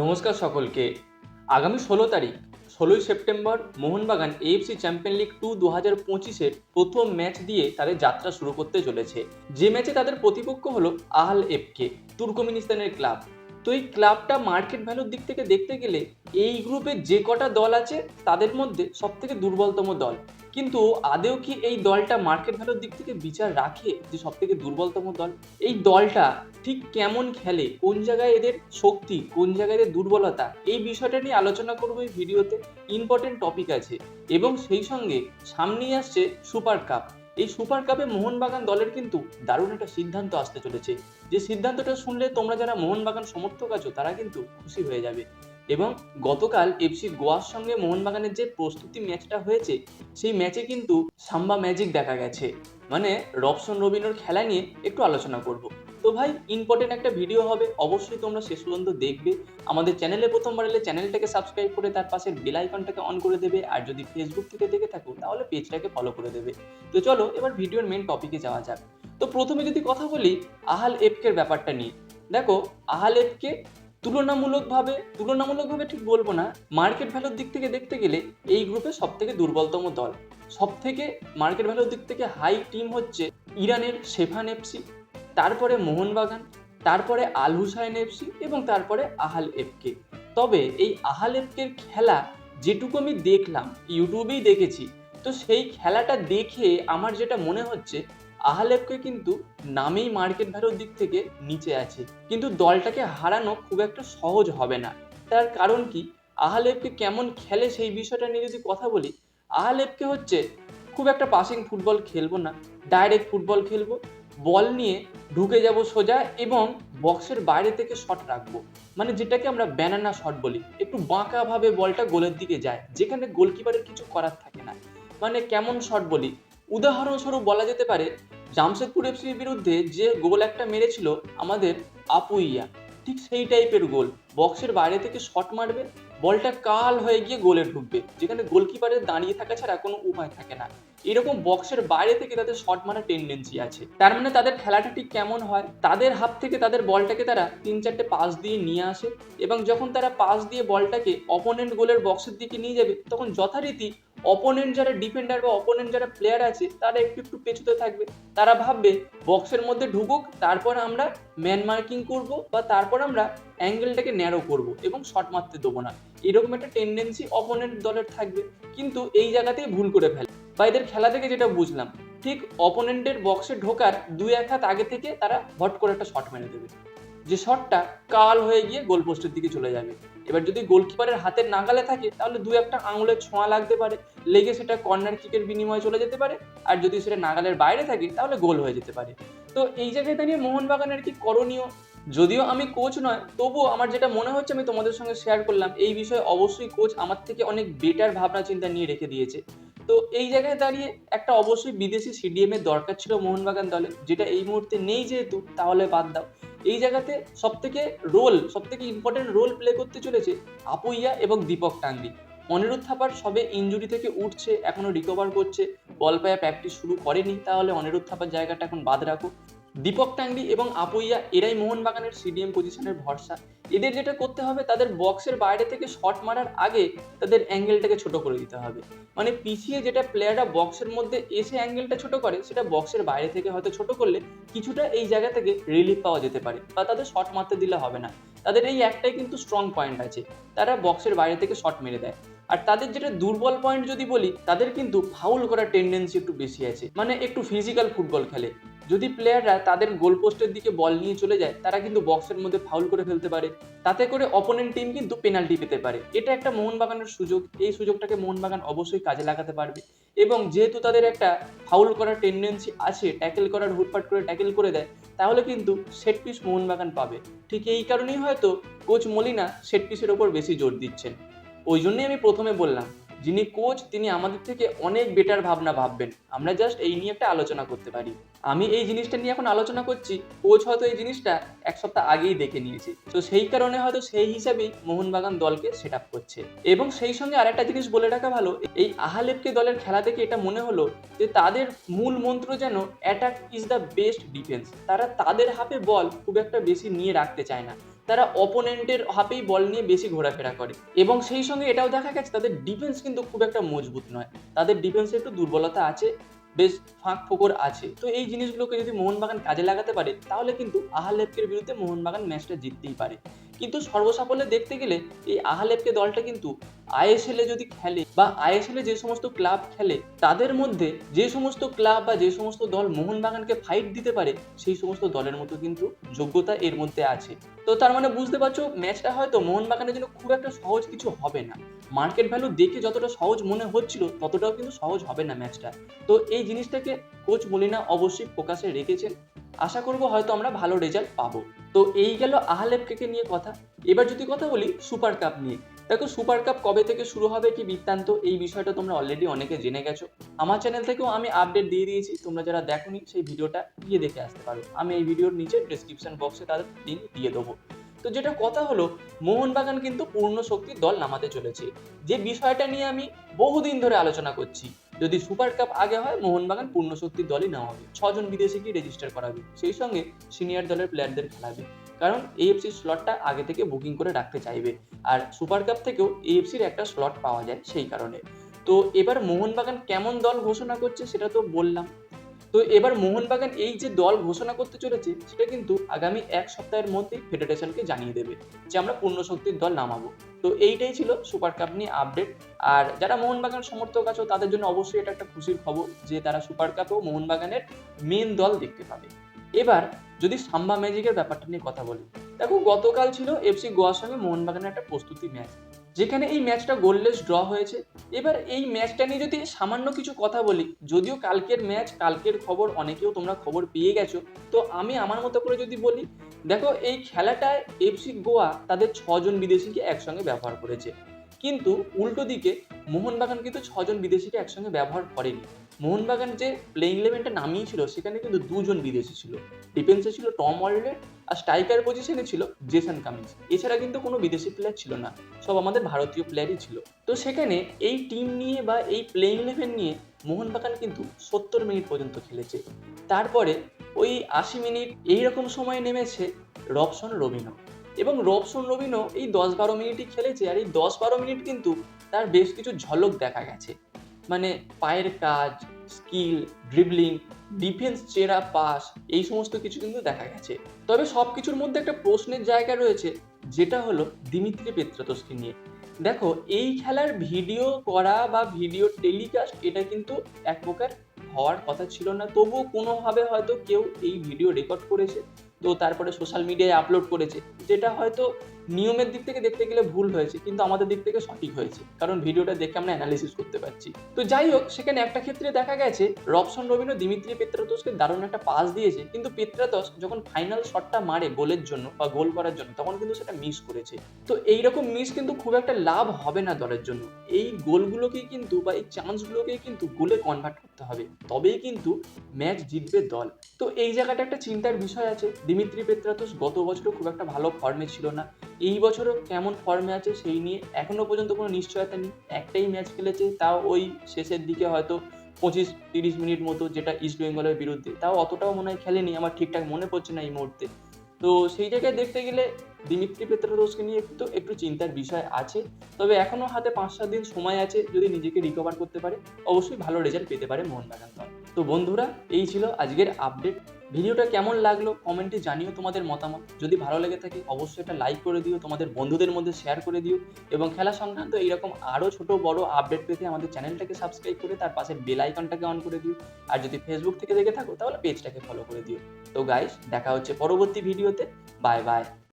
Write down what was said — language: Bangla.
নমস্কার সকলকে। আগামী ষোলো তারিখ, ষোলোই September Mohun Bagan AFC champion league two দু হাজার পঁচিশের প্রথম ম্যাচ দিয়ে তাদের যাত্রা শুরু করতে চলেছে। যে ম্যাচে তাদের প্রতিপক্ষ হলো আহাল এফকে তুর্কমিনিস্তানের ক্লাব তো এই ক্লাবটা মার্কেট ভ্যালুর দিক থেকে দেখতে গেলে এই গ্রুপে যে কটা দল আছে, তাদের মধ্যে সব থেকে দুর্বলতম দল। কিন্তু আদেও কি এই দলটা মার্কেট ভ্যালুর দিক থেকে বিচার রাখে যে সব থেকে দুর্বলতম দল? এই দলটা ঠিক কেমন খেলে? কোন জায়গায় এদের শক্তি? কোন জায়গায় এদের দুর্বলতা? এই বিষয়টা নিয়ে আলোচনা করব এই ভিডিওতে। ইম্পর্টেন্ট টপিক আছে। এবং সেই সঙ্গে সামনেই আসছে সুপার কাপ এই সুপার কাপে মোহনবাগান দলের কিন্তু দারুণ একটা সিদ্ধান্ত আসতে চলেছে। যে সিদ্ধান্তটা শুনলে তোমরা যারা মোহনবাগান সমর্থক আছো, তারা কিন্তু খুশি হয়ে যাবে। এবং গতকাল এফসি গোয়ার সঙ্গে মোহনবাগানের যে প্রস্তুতি ম্যাচটা হয়েছে, সেই ম্যাচে কিন্তু সাম্বা ম্যাজিক দেখা গেছে। মানে রবসন রবিনোর খেলা নিয়ে একটু আলোচনা করব। তো ভাই ইম্পর্টেন্ট একটা ভিডিও হবে, অবশ্যই তোমরা শেষ পর্যন্ত দেখবে। আমাদের চ্যানেলে প্রথমবার এলে চ্যানেলটাকে সাবস্ক্রাইব করে তার পাশে বেল আইকনটাকে অন করে দেবে, আর যদি ফেসবুক থেকে দেখে থাকো, তাহলে পেজটাকে ফলো করে দেবে। তো চলো, এবার ভিডিওর মেন টপিকে যাওয়া যাক। তো প্রথমে যদি কথা বলি, আহাল এফকের ব্যাপারটা নিয়ে। দেখো, আহাল এফকে তুলনামূলকভাবে তুলনামূলকভাবে ঠিক বলব না মার্কেট ভ্যালুর দিক থেকে দেখতে গেলে এই গ্রুপে সব থেকে দুর্বলতম দল। সব থেকে মার্কেট ভ্যালুর দিক থেকে হাই টিম হচ্ছে ইরানের শেফান এফসি তারপরে মোহনবাগান, তারপরে আল হুসাইন এফসি এবং তারপরে আহাল এফকে তবে এই আহাল এফকের খেলা যেটুকু আমি দেখলাম, ইউটিউবেই দেখেছি, তো সেই খেলাটা দেখে আমার যেটা মনে হচ্ছে আহালেপকে কিন্তু নামেই মার্কেট ভ্যালুর দিক থেকে নিচে আছে। কিন্তু দলটাকে হারানো খুব একটা সহজ হবে না। তার কারণ কি? আহালেপকে কেমন খেলে সেই বিষয়টা নিয়ে যদি কথা বলি আহালেপকে হচ্ছে খুব একটা পাসিং ফুটবল খেলব না। ডাইরেক্ট ফুটবল খেলব বল নিয়ে ঢুকে যাব সোজা এবং বক্সের বাইরে থেকে শট রাখব। মানে যেটাকে আমরা ব্যানানা শট বলি। একটু বাঁকাভাবে বলটা গোলের দিকে যায়। যেখানে গোলকিপারের কিছু করার থাকে না। মানে কেমন শট বলি? উদাহরণস্বরূপ বলা যেতে পারে জামশেদপুর এফসির বিরুদ্ধে যে গোল একটা মেরেছিল আমাদের আপুইয়া, ঠিক সেই টাইপের গোল। বক্সের বাইরে থেকে শট মারবে, বলটা কাল হয়ে গিয়ে গোলে ঢুকবে। যেখানে গোলকিপারের দাঁড়িয়ে থাকা ছাড়া কোনো উপায় থাকে না। এরকম বক্সের বাইরে থেকে তাদের শট মারার টেন্ডেন্সি আছে। তার মানে তাদের খেলাটা ঠিক কেমন হয়? তাদের হাত থেকে তাদের বলটাকে তারা তিন চারটে পাস দিয়ে নিয়ে আসে এবং যখন তারা পাস দিয়ে বলটাকে অপোনেন্ট গোলের বক্সের দিকে নিয়ে যাবে, তখন যথারীতি অপোনেন্ট যারা ডিফেন্ডার বা অপোনেন্ট যারা প্লেয়ার আছে, তারা একটু একটু পেছুতে থাকবে। তারা ভাববে বক্সের মধ্যে ঢুকুক, তারপর আমরা ম্যান মার্কিং করব বা তারপর আমরা অ্যাঙ্গেলটাকে ন্যারো করব এবং শট মারতে দেবো না। এরকম একটা টেন্ডেন্সি অপোনেন্ট দলের থাকবে, কিন্তু এই জায়গাতেই ভুল করে ফেলে। বা এদের খেলা থেকে যেটা বুঝলাম, ঠিক অপোনেন্টের বক্সে ঢোকার দুই এক হাত আগে থেকে তারা হট করে একটা শট মেরে দেবে। যে শটটা কাল হয়ে গিয়ে গোলপোস্টের দিকে চলে যাবে। এবার যদি গোলকিপারের হাতের নাগালে থাকে, তাহলে দু একটা আঙুলের ছোঁয়া লাগতে পারে। লেগে সেটা কর্নার কিকের বিনিময়ে চলে যেতে পারে। আর যদি সেটা নাগালের বাইরে থাকে, তাহলে গোল হয়ে যেতে পারে। তো এই জায়গায় দাঁড়িয়ে মোহনবাগানের কি করণীয়? যদিও আমি কোচ নয়, তবুও আমার যেটা মনে হচ্ছে, আমি তোমাদের সঙ্গে শেয়ার করলাম। এই বিষয়ে অবশ্যই কোচ আমার থেকে অনেক বেটার ভাবনা চিন্তা নিয়ে রেখে দিয়েছে। তো এই জায়গায় দাঁড়িয়ে একটা অবশ্যই বিদেশি সিডিএম এর দরকার ছিল মোহনবাগান দলে, যেটা এই মুহূর্তে নেই যেহেতু, তাহলে বাদ দাও। এই জায়গাতে সব থেকে রোল সব থেকে ইম্পর্টেন্ট রোল প্লে করতে চলেছে আপুইয়া এবং দীপক টাঙ্গি। অনিরুদ্ধ থাপার সবে ইঞ্জুরি থেকে উঠছে, এখনও রিকভার করছে। বল পায়া প্র্যাকটিস শুরু করেনি, তাহলে অনিরুদ্ধ থাপার জায়গাটা এখন বাদ রাখো। দীপক টাঙ্গি এবং আপুইয়া, এরাই মোহনবাগানের সিডিএম পজিশনের ভরসা। এদের যেটা করতে হবে, তাদের বক্সের বাইরে থেকে শট মারার আগে তাদের অ্যাঙ্গেলটাকে ছোট করে দিতে হবে। মানে পিছিয়ে যেটা প্লেয়াররা বক্সের মধ্যে এসে অ্যাঙ্গেলটা ছোট করে, সেটা বক্সের বাইরে থেকে হয়তো ছোট করলে কিছুটা এই জায়গা থেকে রিলিফ পাওয়া যেতে পারে, বা তাদের শট মারতে দিলে হবে না। তাদের এই একটাই কিন্তু স্ট্রং পয়েন্ট আছে, তারা বক্সের বাইরে থেকে শট মেরে দেয়। আর তাদের যেটা দুর্বল পয়েন্ট যদি বলি, তাদের কিন্তু ফাউল করার টেন্ডেন্সি একটু বেশি আছে। মানে একটু ফিজিক্যাল ফুটবল খেলে। যদি প্লেয়াররা তাদের গোল পোস্টের দিকে বল নিয়ে চলে যায়, তারা কিন্তু বক্সের মধ্যে ফাউল করে ফেলতে পারে। তাতে করে অপোনেন্ট টিম কিন্তু পেনাল্টি পেতে পারে। এটা একটা মোহনবাগানের সুযোগ। এই সুযোগটাকে মোহনবাগান অবশ্যই কাজে লাগাতে পারবে। এবং যেহেতু তাদের একটা ফাউল করার টেন্ডেন্সি আছে ট্যাকেল করার হুটপাট করে ট্যাকেল করে দেয়, তাহলে কিন্তু সেট পিস মোহনবাগান পাবে। ঠিক এই কারণেই হয়তো কোচ মলিনা সেট পিসের ওপর বেশি জোর দিচ্ছেন। ওই জন্যই আমি প্রথমে বললাম যিনি কোচ তিনি আমাদের থেকে অনেক বেটার ভাবনা ভাববেন। আমরা জাস্ট এই নিয়ে একটা আলোচনা করতে পারি। আমি এই জিনিসটা নিয়ে এখন আলোচনা করছি কোচ হয়তো এই জিনিসটা এক সপ্তাহ আগেই দেখে নিয়েছে। তো সেই কারণে হয়তো সেই হিসাবেই মোহনবাগান দলকে সেট আপ করছে। এবং সেই সঙ্গে আরেকটা জিনিস বলে রাখা ভালো, এই আহালেপকে দলের খেলা থেকে এটা মনে হলো যে তাদের মূল মন্ত্র যেন attack is the best defence তারা তাদের হাফে বল খুব একটা বেশি নিয়ে রাখতে চায় না। তারা অপোনেন্টের হাফেই বল নিয়ে বেশি ঘোরাফেরা করে। এবং সেই সঙ্গে এটাও দেখা গেছে, তাদের ডিফেন্স কিন্তু খুব একটা মজবুত নয়। তাদের ডিফেন্সে একটু দুর্বলতা আছে, বেশ ফাঁক ফোকর আছে। তো এই জিনিসগুলোকে যদি মোহনবাগান কাজে লাগাতে পারে, তাহলে কিন্তু আহালেপকের বিরুদ্ধে মোহনবাগান ম্যাচটা জিততেই পারে। কিন্তু সর্বসাফল্যে দেখতে গেলে এই আহালেপকে দলটা কিন্তু আইএসএল যদি খেলে বা আইএসএল যে সমস্ত ক্লাব খেলে, তাদের মধ্যে যে সমস্ত ক্লাব বা যে সমস্ত দল মোহনবাগানকে ফাইট দিতে পারে, সেই সমস্ত দলের মতো কিন্তু যোগ্যতা এর মধ্যে আছে। তো তার মানে বুঝতে পারছ ম্যাচটা হয়তো মোহনবাগানের জন্য খুব একটা সহজ কিছু হবে না। মার্কেট ভ্যালু দেখে যতটা সহজ মনে হচ্ছিল, ততটাও কিন্তু সহজ হবে না ম্যাচটা তো এই জিনিসটাকে কোচ মলিনা অবশ্যই ফোকাসে রেখেছেন। আশা করব হয়তো আমরা ভালো রেজাল্ট পাবো। তো এই গেল আহালেপকে নিয়ে কথা। এবার যদি কথা বলি সুপার কাপ নিয়ে। দেখো সুপার কাপ কবে থেকে শুরু হবে কি বৃত্তান্ত, এই বিষয়টা তোমরা অলরেডি অনেকে জেনে গেছো। আমার চ্যানেল থেকেও আমি আপডেট দিয়ে দিয়েছি, তোমরা যারা দেখোনি সেই ভিডিওটা গিয়ে দেখে আসতে পারো। আমি এই ভিডিওর নিচে ডিসক্রিপশন বক্সে তাদের লিঙ্ক দিয়ে দেবো। তো যেটা কথা হলো, মোহনবাগান কিন্তু পূর্ণ শক্তির দল নামাতে চলেছে। যে বিষয়টা নিয়ে আমি বহুদিন ধরে আলোচনা করছি যদি সুপার কাপ আগে হয়, মোহনবাগান পূর্ণ শক্তির দলই হবে। ছজন বিদেশিকে রেজিস্টার করাবে। সেই সঙ্গে সিনিয়র দলের প্লেয়ারদের খেলাবে। কারণ এএফসি স্লটটা আগে থেকে বুকিং করে রাখতে চাইবে। আর সুপার কাপ থেকেও এএফসির একটা স্লট পাওয়া যায় সেই কারণে। তো এবার মোহনবাগান কেমন দল ঘোষণা করছে সেটা তো বললাম। তো এবার মোহনবাগান এই যে দল ঘোষণা করতে চলেছে, সেটা কিন্তু আগামী এক সপ্তাহের মধ্যেই ফেডারেশনকে জানিয়ে দেবে যে আমরা পূর্ণ শক্তির দল নামাবো। তো এইটাই ছিল সুপার কাপ নিয়ে আপডেট। আর যারা মোহনবাগান সমর্থক আছো, তাদের জন্য অবশ্যই এটা একটা খুশির খবর যে তারা সুপার কাপেও মোহনবাগানের মেন দল দেখতে পাবে। এবার যদি সাম্বা ম্যাজিকের ব্যাপারটা নিয়ে কথা বলি, দেখো গতকাল ছিল এফসি গোয়ার সঙ্গে মোহনবাগানের একটা প্রস্তুতি ম্যাচ। যেখানে এই ম্যাচটা গোললেস ড্র হয়েছে। এবার এই ম্যাচটা নিয়ে যদি সামান্য কিছু কথা বলি, যদিও কালকের ম্যাচ, কালকের খবর, অনেকেও তোমরা খবর পেয়ে গেছো, তো আমি আমার মতো করে যদি বলি, দেখো এই খেলাটায় এফসি গোয়া তাদের ছজন বিদেশিকে একসঙ্গে ব্যবহার করেছে। কিন্তু উল্টো দিকে মোহনবাগান কিন্তু ছজন বিদেশিকে একসঙ্গে ব্যবহার করেনি। মোহনবাগান যে প্লেইং ইলেভেনটা নামিয়েছিল, সেখানে কিন্তু দুজন বিদেশি ছিল। ডিফেন্সে ছিল টম ওয়ার্ল্ডের আর স্ট্রাইকার পজিশনে ছিল জেসন কামিন্স এছাড়া কিন্তু কোনো বিদেশি প্লেয়ার ছিল না, সব আমাদের ভারতীয় প্লেয়ারই ছিল। তো সেখানে এই টিম নিয়ে বা এই প্লেইং ইলেভেন নিয়ে মোহনবাগান কিন্তু সত্তর মিনিট পর্যন্ত খেলেছে। তারপরে ওই আশি মিনিট এইরকম সময় নেমেছে রবসন রবিনো এবং রবসন রবিনো এই দশ বারো মিনিটই খেলেছে আর এই দশ বারো মিনিট কিন্তু তার বেশ কিছু ঝলক দেখা গেছে। মানে পায়ের কাজ স্কিল ড্রিবলিং ডিফেন্স চেরা পাস এই সমস্ত কিছু কিন্তু দেখা গেছে। তবে সব কিছুর মধ্যে একটা প্রশ্নের জায়গা রয়েছে, যেটা হলো দিমিত্রি পেত্রাতসকে নিয়ে। দেখো, এই খেলার ভিডিও করা বা ভিডিও টেলিকাস্ট, এটা কিন্তু এক প্রকার হওয়ার কথা ছিল না। তবুও কোনোভাবে হয়তো কেউ এই ভিডিও রেকর্ড করেছে, তো তারপরে সোশ্যাল মিডিয়ায় আপলোড করেছে, যেটা হয়তো নিয়মের দিক থেকে দেখতে গেলে ভুল হয়েছে, কিন্তু আমাদের দিক থেকে সঠিক হয়েছে, কারণ ভিডিওটা দেখে আমরা অ্যানালিসিস করতে পারছি। তো যাই হোক, সেখানে একটা ক্ষেত্রে দেখা গেছে, রবসন রবিনো দিমিত্রি পেত্রাতসকে দারুণ একটা পাস দিয়েছে, কিন্তু পেত্রাতস যখন ফাইনাল শটটা মারে গোলের জন্য বা গোল করার জন্য, তখন কিন্তু সেটা মিস করেছে। তো এইরকম মিস কিন্তু খুব একটা লাভ হবে না দলের জন্য। এই গোলগুলোকেই কিন্তু বা এই চান্সগুলোকেই কিন্তু গোলে কনভার্ট করতে হবে। তবেই কিন্তু ম্যাচ জিতবে দল। তো এই জায়গাটা একটা চিন্তার বিষয় আছে। দিমিত্রি পেত্রাতস গত বছরও খুব একটা ভালো ফর্মে ছিল না। এই বছরও কেমন ফর্মে আছে সেই নিয়ে এখনও পর্যন্ত কোনো নিশ্চয়তা নেই। একটাই ম্যাচ খেলেছে, তাও ওই শেষের দিকে হয়তো পঁচিশ তিরিশ মিনিট মতো যেটা ইস্ট বেঙ্গলের বিরুদ্ধে। তাও অতটাও মনে হয় খেলেনি, আমার ঠিকঠাক মনে পড়ছে না এই মুহূর্তে। তো সেই জায়গায় দেখতে গেলে দিমিত্রি পেত্রাদোসকে নিয়ে একটু একটু চিন্তার বিষয় আছে। তবে এখনও হাতে পাঁচ সাত দিন সময় আছে যদি নিজেকে রিকভার করতে পারে, অবশ্যই ভালো রেজাল্ট পেতে পারে মোহনবাগান দল। তো বন্ধুরা, এই ছিল আজকের আপডেট ভিডিওটা কেমন লাগল কমেন্টে জানিও তোমাদের মতামত। যদি ভালো লেগে থাকে, অবশ্যই এটা লাইক করে দিও, তোমাদের বন্ধুদের মধ্যে শেয়ার করে দিও এবং খেলা সংক্রান্ত এইরকম আরও ছোট বড় আপডেট পেতে আমাদের চ্যানেলটাকে সাবস্ক্রাইব করে তার পাশে বেল আইকনটাকে অন করে দিও। আর যদি ফেসবুক থেকে দেখে থাকো, তাহলে পেজটাকে ফলো করে দিও। তো গাইস দেখা হচ্ছে পরবর্তী ভিডিওতে বাই বাই